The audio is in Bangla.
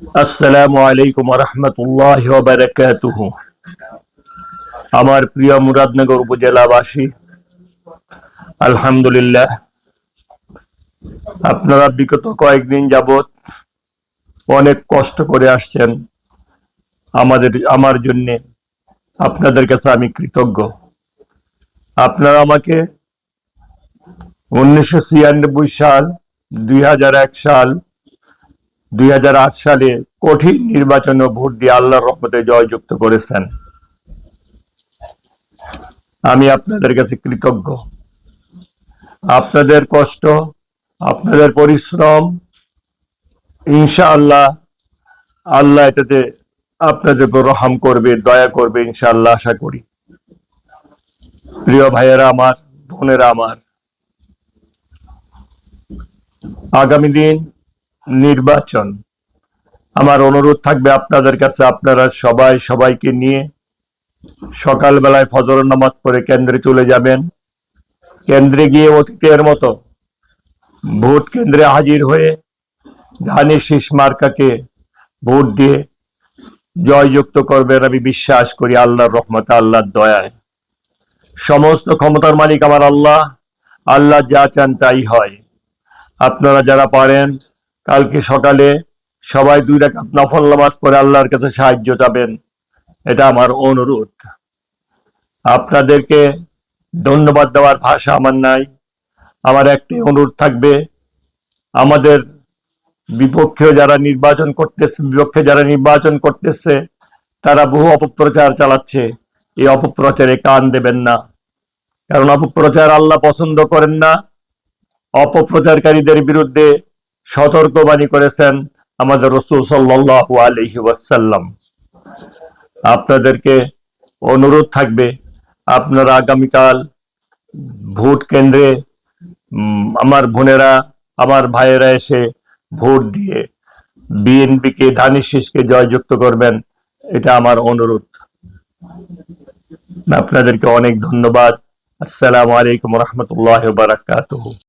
আসসালামু আলাইকুম রহমতুল্লাহ বারাকাতুহ আমার প্রিয় মুরাদনগর উপজেলাবাসী, আলহামদুলিল্লাহ, আপনারা বিগত কয়েকদিন যাবত অনেক কষ্ট করে আসছেন আমাদের, আমার জন্য। আপনাদের কাছে আমি কৃতজ্ঞ। আপনারা আমাকে উনিশশো ছিয়ানব্বই সাল, দুই হাজার এক সাল দুই হাজার আট সালে কঠিন নির্বাচনে ভোট দিয়ে আল্লাহর রহমতে জয়যুক্ত করেছেন। আমি আপনাদের কাছে কৃতজ্ঞ। আপনাদের কষ্ট, আপনাদের পরিশ্রম, ইনশাআল্লাহ আল্লাহ এটাতে আপনাদের রহম করবে, দয়া করবে ইনশাআল্লাহ আশা করি। প্রিয় ভাইয়েরা আমার, বোনেরা আমার, আগামী দিন নির্বাচন। আমার অনুরোধ থাকবে আপনাদের কাছে, আপনারা সবাই সবাইকে নিয়ে সকালবেলায় ফজর নামাজ পড়ে কেন্দ্রে চলে যাবেন। কেন্দ্রে গিয়ে অতীতের মতো ভোট কেন্দ্রে হাজির হয়ে ধানি শীষ মার্কাকে ভোট দিয়ে জয়যুক্ত করবেন আমি বিশ্বাস করি আল্লাহর রহমত, আল্লাহর দয়ায়। সমস্ত ক্ষমতার মালিক আমার আল্লাহ আল্লাহ যা চান তাই হয়। আপনারা যারা পারেন কালকে সকালে সবাই দুই রাকাত নফল নামাজ পড়ে আল্লাহর কাছে সাহায্য চাবেন। এটা আমার অনুরোধ। আপনাদেরকে ধন্যবাদ দেওয়ার ভাষা আমার নাই। আমার একটি অনুরোধ থাকবে, আমাদের বিপক্ষে যারা নির্বাচন করতেছে, বিপক্ষে যারা নির্বাচন করতেছে, তারা বহু অপপ্রচার চালাচ্ছে। এই অপপ্রচারে কান দেবেন না। কারণ অপপ্রচার আল্লাহ পছন্দ করেন না। অপপ্রচারকারীদের বিরুদ্ধে সতর্কবাণী করেছেন আমাদের রসুল ওয়াসাল্লাম। আপনাদেরকে অনুরোধ থাকবে, আপনারা আগামীকাল ভোট কেন্দ্রে আমার বোনেরা, আমার ভাইয়েরা এসে ভোট দিয়ে বিএনপিকে, ধানের শীষকে জয়যুক্ত করবেন, এটা আমার অনুরোধ। আপনাদেরকে অনেক ধন্যবাদ। আসসালামু আলাইকুম রহমতুল্লাহ বারাকাতুহু।